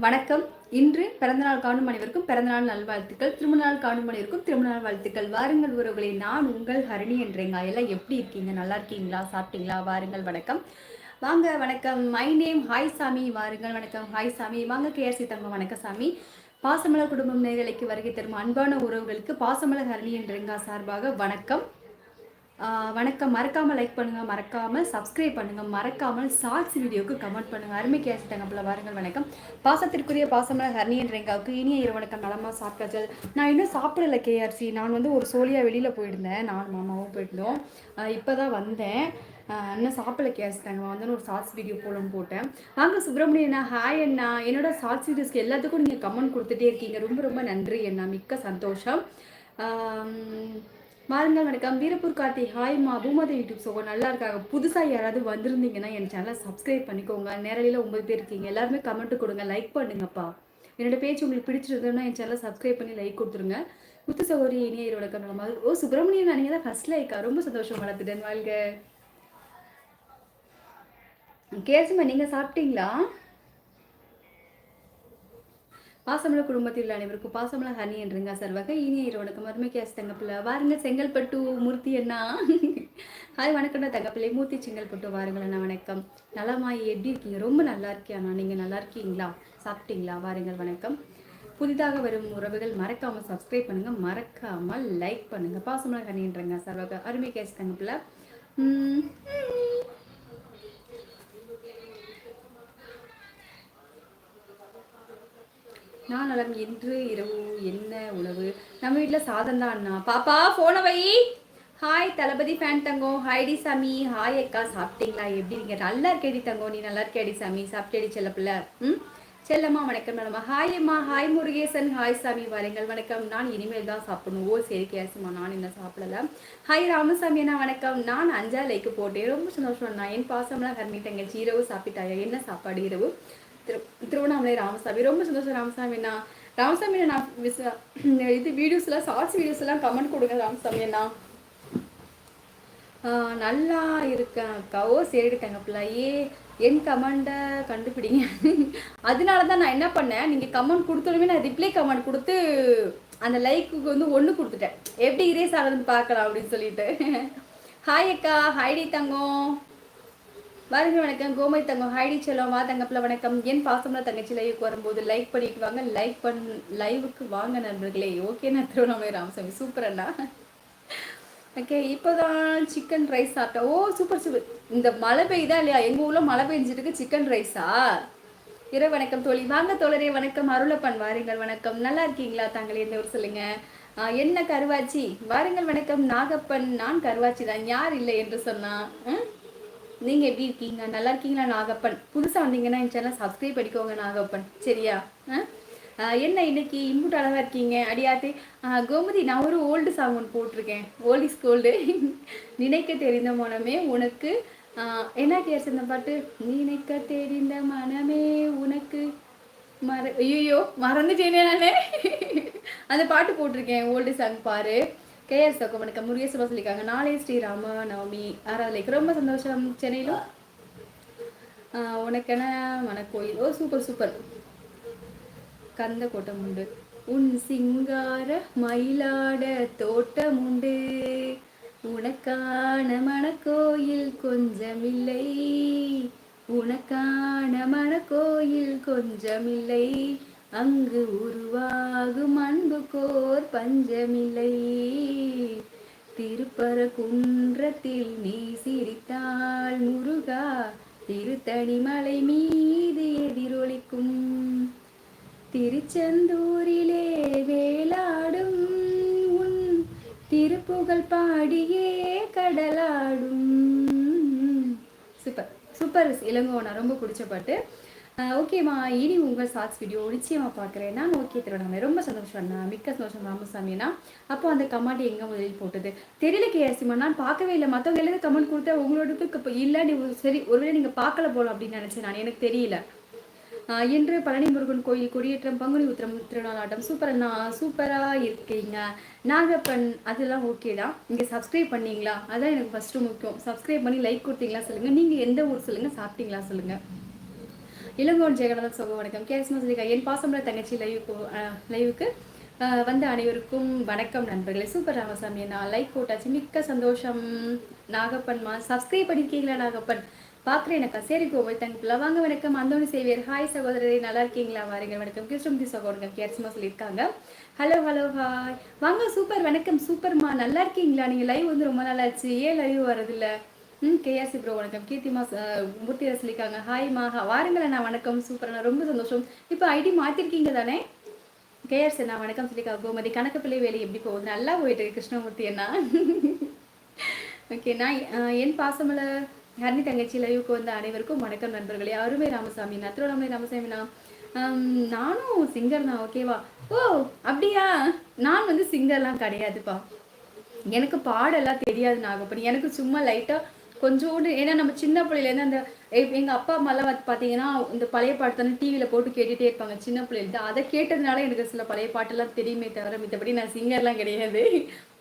வணக்கம். இன்று பிறந்தநாள் காணும் அனைவருக்கும் பிறந்தநாள் நல்வாழ்த்துக்கள். திருமணநாள் காணும் அனைவருக்கும் திருமணநாள் வாழ்த்துக்கள். வாருங்கள் உறவுகளை. நான் உங்கள் ஹரிணி என்றேங்க எல்லாம் எப்படி இருக்கீங்க? நல்லா இருக்கீங்களா? சாப்பிட்டீங்களா? வாருங்கள். வணக்கம். வாங்க வணக்கம். மை நேம் ஹாய் சாமி. வாருங்கள். வணக்கம். ஹாய் சாமி. வாங்க கேஆர்சி தங்கம். வணக்கம் சாமி. பாசமலர் குடும்பம் நேரலைக்கு வருகை தரும் அன்பான உறவுகளுக்கு பாசமலர் ஹரணி என்றேங்கா சார்பாக வணக்கம். வணக்கம். மறக்காமல் லைக் பண்ணுங்கள் மறக்காமல் சப்ஸ்கிரைப் பண்ணுங்கள் மறக்காமல் ஷார்ட்ஸ் வீடியோக்கு கமெண்ட் பண்ணுங்க. அருமை கேசிட்டாங்க வாருங்கள் வணக்கம். பாசத்திற்குரிய பாசமலர் ஹரணி என்றெங்காவுக்கு இனிய இரு வணக்கம். நலமா சாப்பிட்டாச்சு. நான் இன்னும் சாப்பிடல கேஆர்சி நான் வந்து ஒரு சோழியாக வெளியில் போயிருந்தேன். நான் மாமாவும் போயிருந்தோம். இப்போ தான் வந்தேன். இன்னும் சாப்பிடல கேசிட்டாங்க வந்து ஒரு ஷார்ட்ஸ் வீடியோ போலன்னு போட்டேன். வாங்க சுப்பிரமணியண்ணா ஹாய் அண்ணா. என்னோட ஷார்ட்ஸ் வீடியோஸ்க்கு எல்லாத்துக்கும் நீங்கள் கமெண்ட் கொடுத்துட்டே இருக்கீங்க. ரொம்ப ரொம்ப நன்றி அண்ணா. மிக்க சந்தோஷம். வாருங்கள் வணக்கம். வீரப்பூர் கார்த்தி ஹாய்மா பூமதி யூடியூப் சோகோ நல்லா இருக்காங்க. புதுசாக யாராவது வந்திருந்தீங்கன்னா என் சேனலை சப்ஸ்கிரைப் பண்ணிக்கோங்க. நேரலையில் ஒம்பது பேர் இருக்கீங்க. எல்லாருமே கமெண்ட் கொடுங்க. லைக் பண்ணுங்கப்பா. என்னோட பேச்சு உங்களுக்கு பிடிச்சிருந்ததுன்னா என் சேனலை சப்ஸ்கிரைப் பண்ணி லைக் கொடுத்துருங்க. முத்து சகோதரி இனியர் இரு வணக்கம் நலமா ஓ சுப்பிரமணியன் நீங்கள் தான் ஃபர்ஸ்ட் லைக்கா ரொம்ப சந்தோஷம் வளர்த்துட்டேன் வாழ்க. கேசுமா நீங்கள் சாப்பிட்டீங்களா? பாசமல குடும்பத்தில் உள்ள அனைவருக்கும் பாசமல ஹனி என்றுங்க வகை இனிய இரு வணக்கம் அருமை கேஸ் தங்கப்பிள்ளை. வாருங்க செங்கல்பட்டு மூர்த்தி அண்ணா. ஹாய் வணக்கம்டா தங்கப்பிள்ளை. மூர்த்தி செங்கல்பட்டு வாருங்கள் அண்ணா வணக்கம். நலமாயி எப்படி இருக்கீங்க? ரொம்ப நல்லா இருக்கேன் அண்ணா? நீங்கள் நல்லா இருக்கீங்களா? சாப்பிட்டீங்களா? வாருங்கள் வணக்கம். புதிதாக வரும் உறவுகள் மறக்காமல் சப்ஸ்கிரைப் பண்ணுங்கள் மறக்காமல் லைக் பண்ணுங்கள் பாசமல ஹனின்றங்க சர்வக அருமை கேஸ் தங்கப்பிள்ளை. நான் நலம் இன்று இரவு என்ன உணவு? நம்ம வீட்டில் சாதம் தான் அண்ணா. பாப்பா போன வை. ஹாய் தளபதி ஃபேன் தங்கம் ஹாய்டி சாமி. ஹாய் அக்கா சாப்பிட்டீங்களா? எப்படி இருக்கீங்க? நல்லா இருக்கேடி தங்கம் நீ நல்லா இருக்கேடி சாமி? சாப்பிட்டேடி செல்ல பிள்ளை. ம்? செல்லம்மா வணக்கம் மேடமா ஹாய் அம்மா. ஹாய் முருகேசன். ஹாய் சாமி. வரங்கள். வணக்கம். நான் இனிமேல் தான் சாப்பிடணும். ஓ சரி கேசுமா நான் இன்னும் சாப்பிடல. ஹாய் ராமசாமி அண்ணா. வணக்கம். நான் அஞ்சா லைக்கு போட்டேன். ரொம்ப சந்தோஷம் நான் என் பாசம்லாம் கர்மி தங்கச்சி. இரவு சாப்பிட்டாயா? என்ன சாப்பாடு இரவு? திரு திருவண்ணாமலை ராமசாமி. ரொம்ப சந்தோஷம் ராமசாமிண்ணா ராமசாமி நான் விச இது வீடியோஸ்லாம் ஷார்ட்ஸ் வீடியோஸ்லாம் கமெண்ட் கொடுங்க ராமசாமி அண்ணா. நல்லா இருக்கேன் அக்கா. ஓ சரிடி ஏ என் கமெண்ட்டை கண்டுபிடிங்க. அதனால தான் நான் என்ன பண்ணேன் நீங்கள் கமெண்ட் கொடுத்தோடமே நான் ரிப்ளை கமெண்ட் கொடுத்து அந்த லைக்குக்கு வந்து ஒன்று கொடுத்துட்டேன். எப்படி இரேஸ் ஆகுதுன்னு பார்க்கலாம் அப்படின்னு சொல்லிட்டு. ஹாய் அக்கா. ஹைடி தங்கம். வருங்க வணக்கம். கோமை தங்கம். ஹைடி செல்லம் வா தங்கப்பில் வணக்கம். என் பாசம்ல தங்கச்சி லைவுக்கு வரும்போது லைக் பண்ணிட்டு வாங்க. லைக் பண் லைவுக்கு வாங்க நண்பர்களே. ஓகே நான் திருவண்ணாமலை ராமசாமி. சூப்பர் அண்ணா. ஓகே இப்போதான் சிக்கன் ரைஸ் சாப்பிட்டேன். ஓ சூப்பர் சூப்பர் இந்த மழை பெய்யுதா இல்லையா? எங்கள் ஊரில் மழை பெஞ்சிட்டு சிக்கன் ரைஸா இரவு வணக்கம் தோழி. வாங்க தோழரே வணக்கம். அருளப்பன் வாருங்கள். வணக்கம். நல்லா இருக்கீங்களா? தாங்களே இந்த ஒரு சொல்லுங்க. என்ன கருவாச்சி? வாருங்கள். வணக்கம். நாகப்பன். நான் கருவாச்சி தான். யார் இல்லை என்று சொன்னா? நீங்கள் நீங்க எப்படி இருக்கீங்க? நல்லா இருக்கீங்களா நாகப்பன்? புதுசா வந்தீங்கன்னா என் சேனல் சப்ஸ்கிரைப் பண்ணிக்கோங்க நாகப்பன். சரியா? ஆ? என்ன இன்னைக்கு இன்புட் அழகா இருக்கீங்க? அடியாத்தே கோமதி நான் ஒரு ஓல்டு சாங் ஒன்று போட்டிருக்கேன். ஓல்ட் இஸ் கோல்டு நினைக்க தெரிந்த மனமே உனக்கு. என்ன கேஸ் இந்த பாட்டு? நினைக்க தெரிந்த மனமே உனக்கு. மற ஐயோ மறந்துட்டேனே நானே. அந்த பாட்டு போட்டிருக்கேன் ஓல்டு சாங் பாரு. கேஎஸ் தக்கம் வணக்கம் முருகேசபா சொல்லியிருக்காங்க நாளை ஸ்ரீராம நவமி ஆராதனைக்கு ரொம்ப சந்தோஷம் சென்னையிலும். ஆஹ் உனக்கென மனக்கோயில் ஓ சூப்பர் சூப்பர் கந்த கோட்டம் உண்டு உன் சிங்கார மயிலாட தோட்டம் உண்டு உனக்கான மனக்கோயில் கொஞ்சமில்லை. உனக்கான மனக்கோயில் கொஞ்சமில்லை. அங்கு உருவாகும் அன்புக்கோர் பஞ்சமில்லை. திருப்பர குன்றத்தில் நீ சிரித்தாள் முருகா திருத்தணி மலை மீது எதிரொலிக்கும். திருச்செந்தூரிலே வேலாடும் உன் திருப்புகழ் பாடியே கடலாடும். சூப்பர். சூப்பர் இளங்கோனா ரொம்ப பிடிச்ச பாட்டு. ஓகேம்மா. இனி உங்கள் ஷார்ட்ஸ் வீடியோ நிச்சயமாக பார்க்குறேன். நான் ஓகே திருவண்ணாமலை ரொம்ப சந்தோஷம் அண்ணா. மிக்க சந்தோஷம் ராமசாமினா அப்போ அந்த கமெண்ட் எங்கே முதலில் போட்டது? தெரியல கேசிமா நான் பார்க்கவே இல்லை. மற்றவங்க எல்லாரும் கமெண்ட் கொடுத்தா உங்களோடதுக்கு இப்போ இல்லை நீ சரி ஒருவேளை நீங்கள் பார்க்கல போகலாம் அப்படின்னு நினச்சேன் நான். எனக்கு தெரியல. இன்று பழனி முருகன் கோயில் கொடியேற்றம் பங்குனி உத்திரம் திருநாளாட்டம் சூப்பர் அண்ணா. சூப்பராக இருக்கீங்க. நாகப்பன் அதெல்லாம் ஓகே தான். நீங்கள் சப்ஸ்கிரைப் பண்ணீங்களா? அதான் எனக்கு ஃபஸ்ட்டு முக்கியம். சப்ஸ்கிரைப் பண்ணி லைக் கொடுத்தீங்களா சொல்லுங்கள் நீங்கள் எந்த ஊர் சொல்லுங்கள் சாப்பிட்டீங்களா சொல்லுங்கள் இளங்கோன் ஜெகநாதன் சோகம் வணக்கம். கேஸ்மா சொல்லிக்கா என் பாசம்ல தங்கச்சி லைவுக்கு லைவுக்கு வந்த அனைவருக்கும் வணக்கம் நண்பர்களே. சூப்பர் ராமசாமி நான் லைக் போட்டாச்சு. மிக்க சந்தோஷம். நாகப்பன்மா சப்ஸ்கிரைப் பண்ணியிருக்கீங்களா நாகப்பன்? பார்க்குறேன் எனக்கா சரி கோவில் தேங்க்யூல வாங்க வணக்கம். அந்தோணி சேவியர். ஹாய் சகோதரரை நல்லா இருக்கீங்களா? வாருங்க வணக்கம். கிருஷ்ணமூர்த்தி சகோதரங்க கேர்ஸ்மா சொல்லியிருக்காங்க. ஹலோ ஹலோ ஹாய் வாங்க சூப்பர். வணக்கம். சூப்பர்மா நல்லா இருக்கீங்களா? நீங்கள் லைவ் வந்து ரொம்ப நல்லா ஆச்சு ஏன் லைவ் வரதில்லை? ம் கேஆர்சி ப்ரோ வணக்கம். கீர்த்திமா மூர்த்தி சொல்லியிருக்காங்க ஹாய் மா. வாருங்களேன் நான் வணக்கம். சூப்பர் ரொம்ப சந்தோஷம். இப்போ ஐடி மாற்றிருக்கீங்க தானே? கேஆர்சி அண்ணா வணக்கம் சொல்லிக்கா கோமதி கணக்கு பிள்ளை வேலை எப்படி போகுது? நல்லா போயிட்டு இருக்கு கிருஷ்ணமூர்த்தி அண்ணா. ஓகே நான் என் பாசமில் ஹரணி தங்கச்சி லைவுக்கு வந்த அனைவருக்கும் வணக்கம் நண்பர்களே. அருமை ராமசாமி நத்திரோராமை ராமசாமினா நானும் சிங்கர் தான் ஓகேவா ஓ அப்படியா? நான் வந்து சிங்கர்லாம் கிடையாதுப்பா. எனக்கு பாடெல்லாம் தெரியாது நாகப்பன் எனக்கு சும்மா லைட்டாக கொஞ்சோண்டு ஏன்னா நம்ம சின்ன பிள்ளையிலேருந்து அந்த எங்கள் அப்பா அம்மாலாம் வந்து பார்த்தீங்கன்னா இந்த பழைய பாட்டு தானே டிவியில் போட்டு கேட்டுகிட்டே இருப்பாங்க சின்ன பிள்ளைல அதை கேட்டதுனால எனக்கு சில பழைய பாட்டெல்லாம் தெரியுமே தவிர மித்தபடி நான் சிங்கர்லாம் கிடையாது.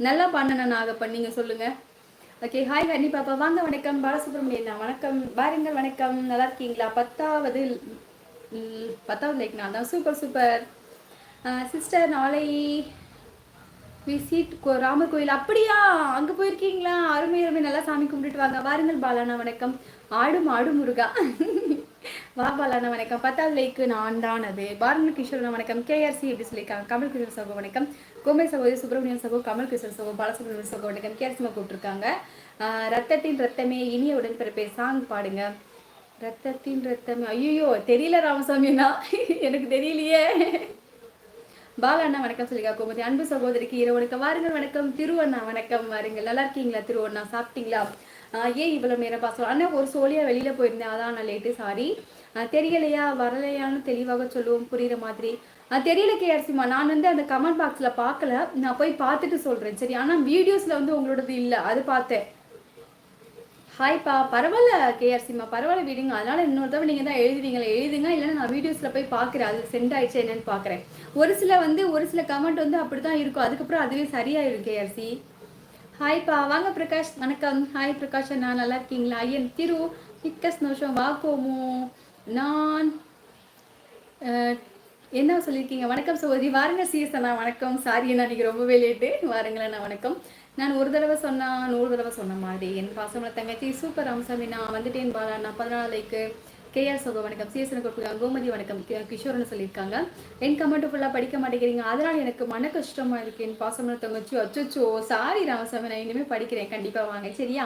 நல்லா பண்ணணும் நாகப்பன். நீங்கள் சொல்லுங்கள் ஓகே ஹாய் ஹனி பாப்பா. வாங்க வணக்கம். பாலசுப்ரமணியன் வணக்கம். பாருங்கள் வணக்கம். நல்லா இருக்கீங்களா? பத்தாவது பத்தாவது லைக் நான் தான். Super super. சிஸ்டர் நாளை விசிட் ராமர் கோயில். அப்படியா? அங்கே போயிருக்கீங்களா? அருமை அருமை. நல்லா சாமி கும்பிட்டுட்டு வாங்க. வாருங்கள் பாலானா வணக்கம். ஆடு மாடு முருகா. வா பாலானா வணக்கம். பத்தாவது லைக்கு நான் தான் அது. பாரதி கிஷோர் வணக்கம். கேஆர்சி எப்படி சொல்லியிருக்காங்க? கமல் கிஷோர் சகோ வணக்கம். கோமை சகோதரி சுப்பிரமணியன் சகோ கமல் கிஷோர் சகோ பாலசுப்ரமணியன் சகோ வணக்கம். கேஆர்சிமா கூப்பிட்டுருக்காங்க. ரத்தத்தின் ரத்தமே இனிய உடன்பிறப்பே. சாங் பாடுங்க. ரத்தத்தின் ரத்தமே. ஐயோ தெரியல ராமசாமினா. எனக்கு தெரியலையே. பாலண்ணா வணக்கம் சொல்லிக்கா. கோமதி அன்பு சகோதரிக்கு இரவு வணக்கம். வாருங்கள் வணக்கம். திருவண்ணா வணக்கம். வாருங்கள். நல்லா இருக்கீங்களா திருவண்ணா? சாப்பிட்டீங்களா? ஏன் இவ்வளோ நேரம் பாசம் அண்ணா ஒரு சோழியா வெளியில போயிருந்தேன். அதான் நான் லேட்டு சாரி தெரியலையா? வரலையான்னு தெளிவாக சொல்லுவோம். புரியுற மாதிரி. தெரியல கேஆர்சிமா நான் வந்து அந்த கமெண்ட் பாக்ஸில் பார்க்கல. நான் போய் பார்த்துட்டு சொல்கிறேன் சரி ஆனால் வீடியோஸில் வந்து உங்களோடது இல்லை. அது பார்த்தேன். ஹாய்ப்பா பரவாயில்ல கேஆர்சிமா பரவாயில்ல விடுங்க. அதனால இன்னொரு தடவை நீங்கள் தான் எழுதுவீங்களா. எழுதுங்க. இல்லைன்னா நான் வீடியோஸில் போய் பார்க்குறேன். அது சென்ட் ஆயிடுச்சு என்னன்னு பார்க்குறேன். ஒரு சில வந்து ஒரு சில கமெண்ட் வந்து அப்படி தான் இருக்கும். அதுக்கப்புறம் அதுவே சரியாயிடும் கேஆர்சி ஹாய்ப்பா வாங்க பிரகாஷ். வணக்கம். ஹாய் பிரகாஷ் நான் நல்லா இருக்கீங்களா? ஐயன் திரு. மிக்க சந்தோஷம். வாக்கோமோ நான் என்ன சொல்லியிருக்கீங்க? வணக்கம் சகோதரி. வாருங்க சீசனா அண்ணா. வணக்கம். சாரி அண்ணா. நீங்கள் ரொம்பவே லேட்டு வாருங்களேண்ணா வணக்கம். நான் ஒரு தடவை சொன்னா நூறு தடவை சொன்ன மாதிரி. என் பாசமல தங்கச்சி சூப்பர் அம்சாமி. நான் வந்துட்டேன் பாலா நான் பதினாலைக்கு கேஆர் சோக வணக்கம் சிஎஸ்என் கொடுக்குறாங்க கோமதி வணக்கம் கிஷோர்னு சொல்லியிருக்காங்க. என் கமெண்ட் ஃபுல்லாக படிக்க மாட்டேங்கிறீங்க. அதனால் எனக்கு மன கஷ்டமாக இருக்கு. என் பாசமல தங்கச்சி அச்சோ சாரி ராமசாமி நான் இனிமேல் படிக்கிறேன். கண்டிப்பாக வாங்க சரியா?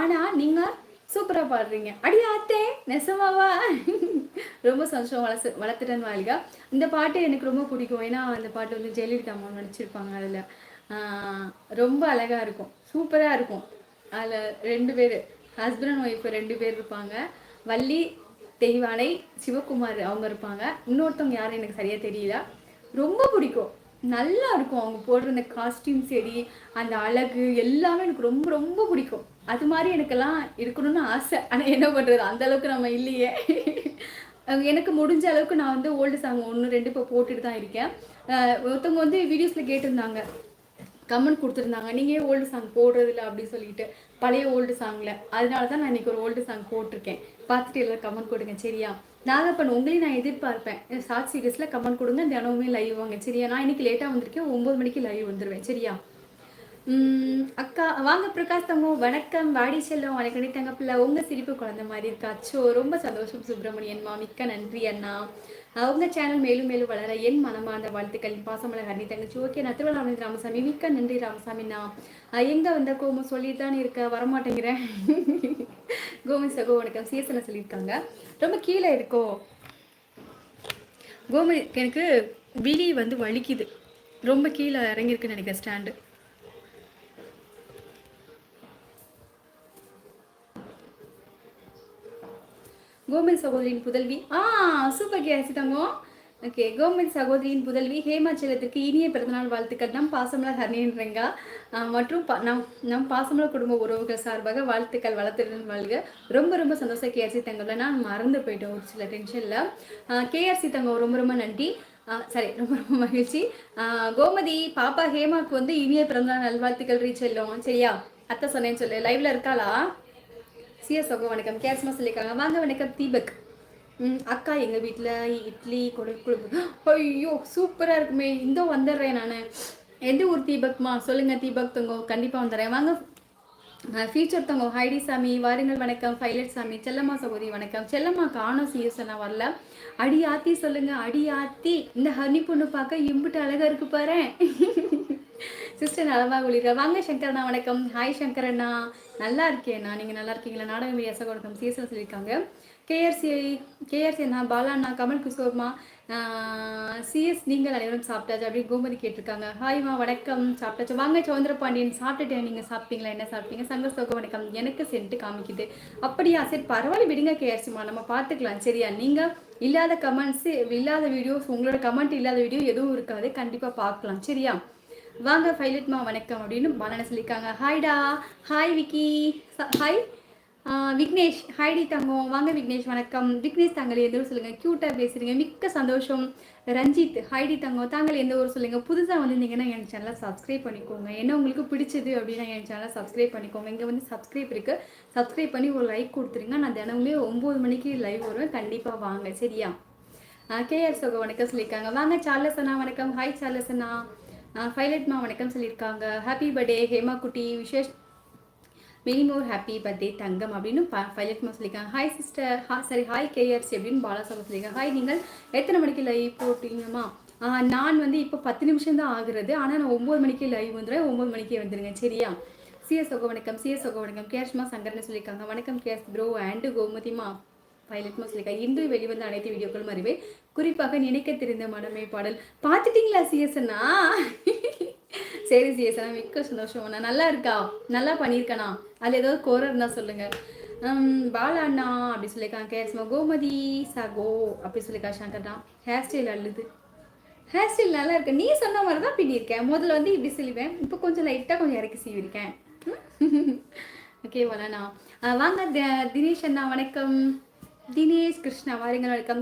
ஆனால் நீங்கள் சூப்பராக பாடுறீங்க. அடியாத்தே ஆத்தே நெசமாவா? ரொம்ப சந்தோஷம் வளர்த்து வளர்த்துட்டேன் வாழ்க. இந்த பாட்டு எனக்கு ரொம்ப பிடிக்கும். ஏன்னா அந்த பாட்டு வந்து ஜெயலலிதா அம்மா நடிச்சிருப்பாங்க அதில். ரொம்ப அழகாக இருக்கும். சூப்பராக இருக்கும். அதில் ரெண்டு பேர் ஹஸ்பண்ட் ஒய்ஃப் ரெண்டு பேர் இருப்பாங்க. வள்ளி தெய்வானை சிவகுமார் அவங்க இருப்பாங்க. இன்னொருத்தவங்க யாரும் எனக்கு சரியாக தெரியல. ரொம்ப பிடிக்கும். நல்லா இருக்கும் அவங்க போடுற அந்த காஸ்டியூம் சரி அந்த அழகு எல்லாமே எனக்கு ரொம்ப ரொம்ப பிடிக்கும். அது மாதிரி எனக்கெல்லாம் இருக்கணும்னு ஆசை. ஆனால் என்ன பண்ணுறது அந்த அளவுக்கு நம்ம இல்லையே. எனக்கு முடிஞ்ச அளவுக்கு நான் வந்து ஓல்டு சாங் ஒன்று ரெண்டு இப்போ போட்டுட்டு தான் இருக்கேன். ஒருத்தவங்க வந்து வீடியோஸில் கேட்டிருந்தாங்க. கமெண்ட் கொடுத்துருந்தாங்க. நீங்கள் ஓல்டு சாங் போடுறதில்ல அப்படின்னு சொல்லிட்டு. பழைய ஓல்டு சாங்கில் அதனால தான் நான் இன்றைக்கி ஒரு ஓல்டு சாங் போட்டிருக்கேன். பார்த்துட்டு எல்லாம் கமெண்ட் கொடுங்க சரியா? நாகப்பன் உங்களையும் நான் எதிர்பார்ப்பேன். ஷார்ட் சீரியஸில் கமெண்ட் கொடுங்க தினமுமே லைவ் வாங்க சரியா? நான் இன்றைக்கி லேட்டாக வந்திருக்கேன் ஒம்பது மணிக்கு லைவ் வந்துடுவேன் சரியா? அக்கா வாங்க பிரகாஷ் தங்கம் வணக்கம். வாடி செல்லம். வணக்கம் தங்க பிள்ளை உங்கள் சிரிப்பு குழந்த மாதிரி இருக்கா. அச்சோ ரொம்ப சந்தோஷம் சுப்பிரமணியன் மா. மிக்க நன்றி அண்ணா. அவங்க சேனல் மேலும் மேலும் வளர என் மனமார்ந்த வாழ்த்துக்கள். பாசமலை ஹரணி தங்கச்சி. ஓகே நான் திருவண்ணாமலை ராமசாமி. மிக்க நன்றி ராமசாமிண்ணா நான் எங்கே வந்த கோமு? சொல்லிட்டு தான் இருக்க. வரமாட்டேங்கிறேன். கோமதி சகோ வணக்கம். சீசனை சொல்லியிருக்காங்க. ரொம்ப கீழே இருக்கும் கோமதி எனக்கு விழி வந்து வலிக்குது. ரொம்ப கீழே இறங்கியிருக்குன்னு நினைக்கிறேன் ஸ்டாண்டு. கோமில் சகோதரியின் புதல்வி. ஆ சூப்பர் கேசி தங்கம் ஓகே கவர்மெண்ட் சகோதரியின் புதல்வி ஹேமாச்சலத்திற்கு இனிய பிறந்தநாள் வாழ்த்துக்கள். நம் பாசமலர் ஹர்னின்றங்க மற்றும் நம் நம் பாசமலர் குடும்ப உறவுகள் சார்பாக வாழ்த்துக்கள் வளர்த்துடன் வாழ்க. ரொம்ப ரொம்ப சந்தோஷம் கேஆர்சி தங்கம்ல. நான் மறந்து போயிட்டேன் ஒரு சில டென்ஷனில் கேஆர்சி தங்கம் ரொம்ப ரொம்ப நன்றி. சரி ரொம்ப ரொம்ப மகிழ்ச்சி. கோமதி பாப்பா ஹேமாவுக்கு வந்து இனிய பிறந்தநாள் நல்வாழ்த்துக்கள் ரீச் செல்லும். சரியா? அத்தை சொன்னேன்னு சொல்லு. லைவ்ல இருக்காளா? சிஎஸ் வணக்கம். கேஸ்மா சொல்லியிருக்காங்க. வாங்க வணக்கம். தீபக். அக்கா எங்கள் வீட்டில் இட்லி குடல் குழம்பு. ஐயோ சூப்பராக இருக்குமே. இந்த வந்துடுறேன் நான். எந்த ஊர் தீபக்மா? சொல்லுங்கள் தீபக் தொங்கோ. கண்டிப்பாக வந்துடுறேன். வாங்க. ஃபீச்சர் தொங்கோ. ஹைடி சாமி. வாரிங்கள் வணக்கம். பைலட் சாமி. செல்லம்மா சகோதரி வணக்கம். செல்லம்மா காணும் சிஎஸ் நான் வரல. அடி ஆத்தி சொல்லுங்க அடி ஆத்தி இந்த ஹனி பொண்ணு பார்க்க இம்புட்டு அழகா இருக்கு பாரு சிஸ்டர் நலமா குளிர? வாங்க சங்கரண்ணா வணக்கம். ஹாய் சங்கரண்ணா. நல்லா இருக்கேண்ணா. நீங்கள் நல்லா இருக்கீங்களா? நாடகம் வியாச கொடுக்கம் சிஎஸ்எல் சொல்லியிருக்காங்க கேஆர்சி கேஆர்சி அண்ணா பாலா அண்ணா கமல் கிஷோர்மா சிஎஸ் நீங்கள் அனைவரும் சாப்பிட்டாச்சு அப்படின்னு கோமதி கேட்டிருக்காங்க. ஹாய்மா வணக்கம். சாப்பிட்டாச்சு. வாங்க சௌந்தர பாண்டியன் சாப்பிட்டுட்டேன் நீங்கள் சாப்பிட்டீங்களா? என்ன சாப்பிட்டீங்க? சங்கர் சோக வணக்கம். எனக்கு சென்ட்டு காமிக்குது. அப்படியா சரி பரவாயில்ல விடுங்க கேஆர்சிமா நம்ம பார்த்துக்கலாம். சரியா நீங்கள் இல்லாத கமெண்ட்ஸு இல்லாத வீடியோஸ் உங்களோட கமெண்ட் இல்லாத வீடியோ எதுவும் இருக்காது. கண்டிப்பாக பார்க்கலாம். சரியா? வாங்க ஃபைலட்மா வணக்கம் அப்படின்னு பாலன சொல்லியிருக்காங்க. ஹாய்டா ஹாய் விக்கி. ஹாய் விக்னேஷ். ஹாய்டி தங்கம். வாங்க விக்னேஷ் வணக்கம். விக்னேஷ் தாங்கள் எந்த ஊர் சொல்லுங்கள் க்யூட்டாக பேசுகிறீங்க மிக்க சந்தோஷம். ரஞ்சித் ஹைடி தங்கம். தாங்கள் எந்த ஊர் சொல்லுங்கள் புதுசாக வந்திருந்தீங்கன்னா என் சேனலை சப்ஸ்கிரைப் பண்ணிக்கோங்க. என்ன உங்களுக்கு பிடிச்சது அப்படின்னா என் சேனலை சப்ஸ்கிரைப் பண்ணிக்கோங்க. இங்கே வந்து சப்ஸ்கிரைப் இருக்குது சப்ஸ்கிரைப் பண்ணி ஒரு லைக் கொடுத்துருங்க. நான் தினமுமே ஒம்பது மணிக்கு லைவ் வருவேன். கண்டிப்பாக வாங்க. சரியா? கேஆர் சோக வணக்கம் சொல்லியிருக்காங்க. வாங்க சார்லஸ் அண்ணா வணக்கம். ஹாய் சார்லஸ் அண்ணா. ஃபைலட்மா வணக்கம் சொல்லியிருக்காங்க. ஹாப்பி பர்த்டே ஹேமா குட்டி. Wishes many more happy birthday தங்கம் அப்படின்னு ஃபைலட்மா சொல்லியிருக்காங்க. ஹாய் சிஸ்டர் ஹா சரி ஹாய் கேஆர்சி அப்படின்னு பாலா சொல்லியிருக்காங்க. ஹாய் நீங்கள் எத்தனை மணிக்கு லைவ் போட்டீங்கம்மா? நான் வந்து இப்போ பத்து நிமிஷம் தான் ஆகுறது. ஆனால் நான் ஒம்பது மணிக்கு லைவ் வந்துடுவேன் ஒம்பது மணிக்கே வந்துடுங்க சரியா? சிஎஸ் ஒக வணக்கம். சிஎஸ் ஒக வணக்கம். கேஷ்மா சங்கர்னு சொல்லியிருக்காங்க. வணக்கம் கேஷ் ப்ரோ அண்டு கோமதிமா பைலட் சொல்லியிருக்காங்க இன்று வெளிவந்த அனைத்து வீடியோக்களும் அறிவே குறிப்பாக நினைக்க தெரிந்த மனமே பாடல். பார்த்துட்டீங்களா சிஎஸ்னா சரி சிஎஸ்னா மிக்க சந்தோஷம். நான் நல்லா இருக்கா? நல்லா பண்ணியிருக்கேனா அதில் ஏதாவது கோர இருந்தா சொல்லுங்க. பாலா அண்ணா அப்படி சொல்லியிருக்காங்க. கேஸ்மா கோமதி சகோ அப்படி சொல்லியிருக்கா சங்கர்னா ஹேர் ஸ்டைல் அழுது. ஹேர் ஸ்டைல் நல்லா இருக்கு. நீ சொன்ன மாதிரி தான் பின்னிருக்கேன் முதல்ல வந்து இப்படி சிலுவேன். இப்போ கொஞ்சம் லைட்டாக கொஞ்சம் இறக்கி சீவிருக்கேன். ஓகே வளண்ணா வாங்க தி- தினேஷ் அண்ணா வணக்கம். தினேஷ் கிருஷ்ணா வாருங்கள் வணக்கம்.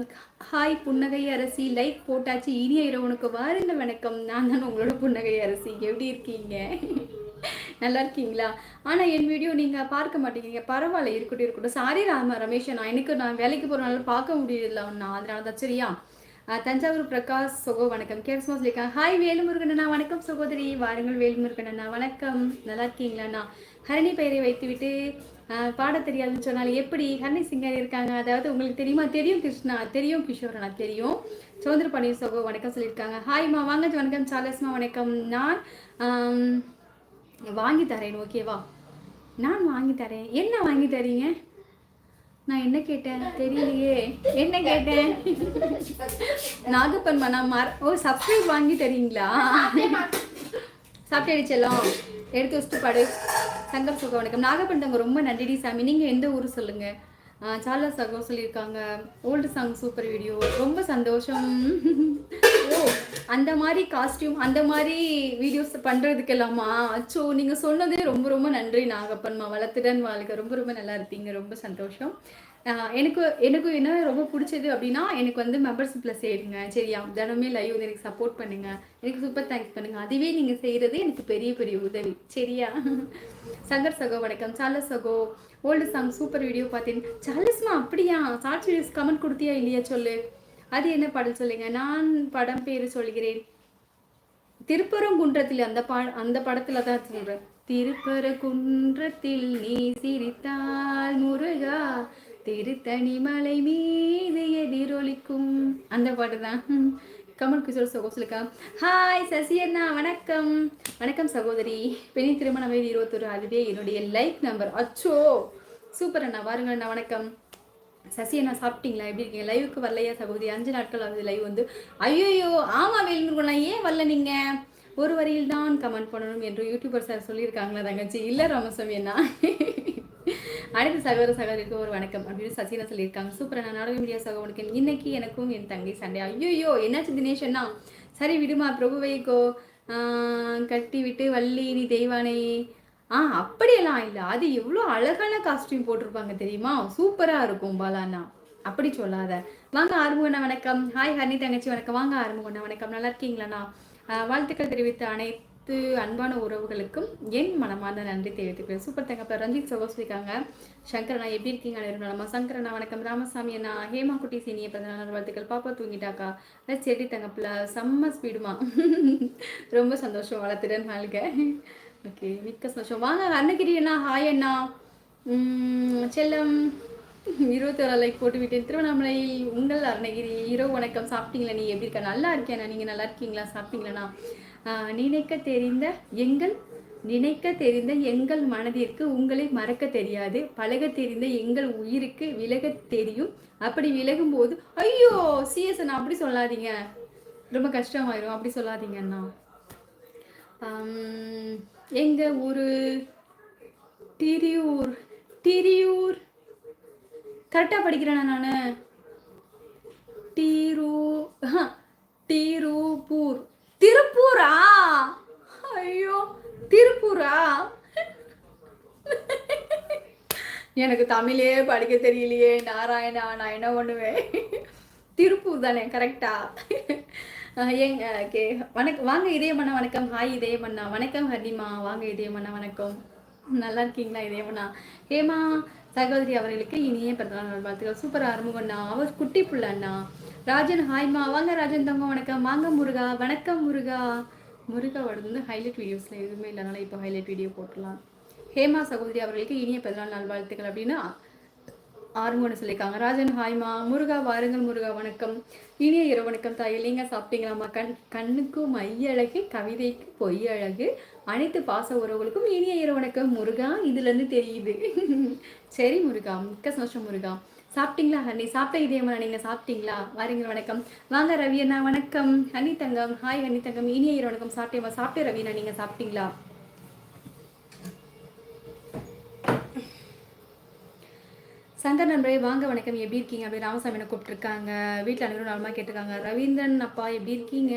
ஹாய் புன்னகை அரசி. லைக் போட்டாச்சு. இனிய இரவனுக்கு வாருங்கள் வணக்கம். நான் தான் உங்களோட புன்னகை அரசி. எப்படி இருக்கீங்க? நல்லா இருக்கீங்களா? ஆனால் என் வீடியோ நீங்கள் பார்க்க மாட்டேங்கிறீங்க. பரவாயில்ல இருக்கட்டும் இருக்கட்டும். சாரி ராம ரமேஷ் நான் எனக்கு நான் வேலைக்கு போகிறனால பார்க்க முடியல ஒன்றா அதனால தான் சரியா? தஞ்சாவூர் பிரகாஷ் சகோ வணக்கம். கேர்ஸ்மாஸ் இருக்காங்க ஹாய் வேலுமுருகன் அண்ணா. வணக்கம் சகோதரி. வாருங்கள் வேலுமுருகன் அண்ணா. வணக்கம். நல்லா இருக்கீங்களாண்ணா ஹரணி பெயரை வைத்துவிட்டு பாட தெரியாதுன்னு சொன்னால் எப்படி? ஹன்னி சிங்கர் இருக்காங்க. அதாவது உங்களுக்கு தெரியுமா? தெரியும் கிருஷ்ணா. தெரியும் கிஷோர் தெரியும். சௌந்தர பன்னீர் சோகோ வணக்கம் சொல்லியிருக்காங்க. ஹாய்மா வாங்க வணக்கம். சாலஸ்மா வணக்கம். நான் வாங்கி தரேன். ஓகேவா நான் வாங்கி தரேன். என்ன வாங்கி தரீங்க? நான் என்ன கேட்டேன்? தெரியலையே. என்ன கேட்டேன்? நாகப்பன் மனா மார். ஓ சப்ஸ்கிரைப் வாங்கி தரீங்களா? சாப்பிட்டு செல்லம் எடுத்து வச்சுட்டு படு. சங்கர் சுக வணக்கம். நாகப்பட்டினம் ரொம்ப நன்றிடி சாமி. நீங்கள் எந்த ஊர் சொல்லுங்கள் சார்லா சகோ சொல்லியிருக்காங்க. Old song super video. ரொம்ப சந்தோஷம். ஓ அந்த மாதிரி காஸ்டியூம் அந்த மாதிரி வீடியோஸ் பண்ணுறதுக்கெல்லாமா அச்சோ நீங்கள் சொன்னதே ரொம்ப ரொம்ப நன்றி நாகப்பன்மா வளர்த்துடன் வாழ்க. ரொம்ப ரொம்ப நல்லா இருப்பீங்க. ரொம்ப சந்தோஷம். எனக்கு எனக்கு என்ன ரொம்ப பிடிச்சது அப்படின்னா எனக்கு வந்து மெம்பர்ஷிப்பில் சேருங்க. சரியா? தினமே லைவ் வந்து எனக்கு சப்போர்ட் பண்ணுங்க. எனக்கு சூப்பர் தேங்க்ஸ் பண்ணுங்க. அதுவே நீங்கள் செய்கிறது எனக்கு பெரிய பெரிய உதவி. சரியா? சங்கர் சகோ வணக்கம். சார்லஸ் சகோ ஓல்டு சாங் சூப்பர் வீடியோ பார்த்தேன். சார்லஸ்மா அப்படியா? சாட்சி வீடியோஸ் கமெண்ட் கொடுத்தியா இல்லையா சொல்லு. அது என்ன பாடல் சொல்லுங்க? நான் படம் பேர் சொல்கிறேன். திருப்பரங்குன்றத்தில் அந்த பா அந்த படத்துல தான் சொல்றேன். திருப்பரங்குன்றத்தில் நீ சிரித்தால் முருகா திருத்தணிமலை மீது எதிரொலிக்கும். அந்த பாட்டு தான் கமல் கிஷோர் சகோசலுக்கா ஹாய் சசி அண்ணா வணக்கம். வணக்கம் சகோதரி. பெணி திருமண வயது இருபத்தொரு அதுவே என்னுடைய லைக் நம்பர் அச்சோ! சூப்பர் அண்ணா வாருங்க அண்ணா வணக்கம். சசி அண்ணா சாப்பிட்டீங்களா? எப்படி இருக்கீங்க? லைவுக்கு வரலையா சகோதரி? அஞ்சு நாட்கள் ஆகுது லைவ் வந்து. ஐயோயோ! ஆமா வேலுமுருகன் ஏன் வரல நீங்க? ஒரு வரியில் தான் கமெண்ட் பண்ணணும் என்று யூடியூபர் சார் சொல்லியிருக்காங்களா தங்கச்சி? இல்லை ராமசாமி அண்ணா. அனைத்து சகோதர சகோதரிக்கும் ஒரு வணக்கம். அப்படின்னு சசினா சொல்லியிருக்காங்க. சூப்பர் நான் நாடக மீடியா சகோதரனுக்கு இன்னைக்கு எனக்கும் என் தங்கை சண்டை. ஐயோ என்னாச்சு தினேஷன்னா சரி விடுமா பிரபுவைக்கோ ஆஹ் கட்டி விட்டு வள்ளி நீ தெய்வானை. ஆ அப்படியெல்லாம் இல்லை. அது எவ்வளோ அழகான காஸ்டியூம் போட்டிருப்பாங்க தெரியுமா? சூப்பராக இருக்கும் பாலாண்ணா. அப்படி சொல்லாத. வாங்க ஆறுமுகண்ணா வணக்கம். ஹாய் ஹர்னி தங்கச்சி வணக்கம். வாங்க ஆறுமுகண்ணா வணக்கம். நல்லா இருக்கீங்களாண்ணா? வாழ்த்துக்கள் தெரிவித்த அனைத்து அனைத்து அன்பான உறவுகளுக்கும் என் மனமார்ந்த நன்றி தெரிவித்துக்கிறேன். சூப்பர் தங்கப்ப ரஞ்சித் சகோஸ் இருக்காங்க சங்கரண்ணா எப்படி இருக்கீங்க? அனைவரும் நலமா? சங்கரண்ணா வணக்கம். ராமசாமி அண்ணா ஹேமா குட்டி சீனிய பிறந்தநாள் வாழ்த்துக்கள். பாப்பா தூங்கிட்டாக்கா? செடி தங்கப்பில். செம்ம ஸ்பீடுமா ரொம்ப சந்தோஷம். வளர்த்துடன் வாழ்க. ஓகே மிக்க சந்தோஷம். வாங்க அண்ணகிரி அண்ணா ஹாய் அண்ணா. செல்லம். இருபத்தி ஒரு லைக் போட்டுவிட்டேன். திருவண்ணாமலையில் உங்கள் அருணகிரி இரவு வணக்கம். சாப்பிட்டீங்களா நீ? எப்படி இருக்க? நல்லா இருக்கேண்ணா நீங்கள் நல்லா இருக்கீங்களா? சாப்பிட்டீங்களாண்ணா? நினைக்க தெரிந்த எங்கள் நினைக்க தெரிந்த எங்கள் மனதிற்கு உங்களை மறக்க தெரியாது. பழக தெரிந்த எங்கள் உயிருக்கு விலக தெரியும். அப்படி விலகும் போது ஐயோ சிஎஸ் அப்படி சொல்லாதீங்க. ரொம்ப கஷ்டமாயிரும். அப்படி சொல்லாதீங்க அண்ணா. எங்க ஒரு திரியூர் திரியூர். கரெக்டாக படிக்கிறேனா நான். டீரூ டீரூபூர் திருப்பூரா? ஐயோ திருப்பூரா? எனக்கு தமிழே படிக்க தெரியலையே நாராயணா நான் என்ன பண்ணுவேன்? திருப்பூர் தானே கரெக்டா எங்க ஓகே வணக்கம் வாங்க இதயமண்ணா வணக்கம். ஹாய் இதயமண்ணா. வணக்கம் ஹரிமா. வாங்க இதயமண்ணா வணக்கம். நல்லா இருக்கீங்களா இதயமண்ணா? ஹேமா சகோதரி அவர்களுக்கு இனிய பிறந்தநாள் நல்வாழ்த்துக்கள். சூப்பர் ஆரம்பங்கண்ணா அவர் குட்டி புள்ள அண்ணா. ராஜன் ஹாய்மா வாங்க ராஜன் தங்கம் வணக்கம். வாங்க முருகா. வணக்கம் முருகா. முருகாவோட வந்து ஹைலைட் வீடியோஸில் எதுவுமே இல்லைனால இப்போ ஹைலைட் வீடியோ போட்டுடலாம். ஹேமா சகோதரி அவர்களுக்கு இனிய பிறந்தநாள் நல்வாழ்த்துக்கள் அப்படின்னு ஆறுமுகன்னு சொல்லியிருக்காங்க. ராஜன் ஹாய்மா முருகா வாருங்கள் முருகா வணக்கம். இனிய இரவு வணக்கம் தாயில் நீங்கள் சாப்பிட்டீங்களாம்மா? கண் கண்ணுக்கும் மையழகு கவிதைக்கு பொய் அழகு அனைத்து பாச உறவுகளுக்கும் இனிய இரவு வணக்கம் முருகா. இதுலேருந்து தெரியுது. சரி முருகா. மிக்க சந்தோஷம் முருகா. சாப்பிட்டீங்களா? ஹனி சாப்பிட்ட இதயமா? நீங்கள் சாப்பிட்டீங்களா? வாருங்க வணக்கம். வாங்க ரவி அண்ணா வணக்கம். ஹனி தங்கம். ஹாய் ஹனி தங்கம். இனிய இரவு வணக்கம். சாப்பிட்ட ரவி அண்ண. நீங்கள் சாப்பிட்டீங்களா? சங்கர் நண்பரே வாங்க வணக்கம். எப்படி இருக்கீங்க? அப்படி ராமசாமி என்ன கூப்பிட்டுருக்காங்க. வீட்டில் அனைவரும் நலமா கேட்டிருக்காங்க ரவீந்திரன் அப்பா எப்படி இருக்கீங்க?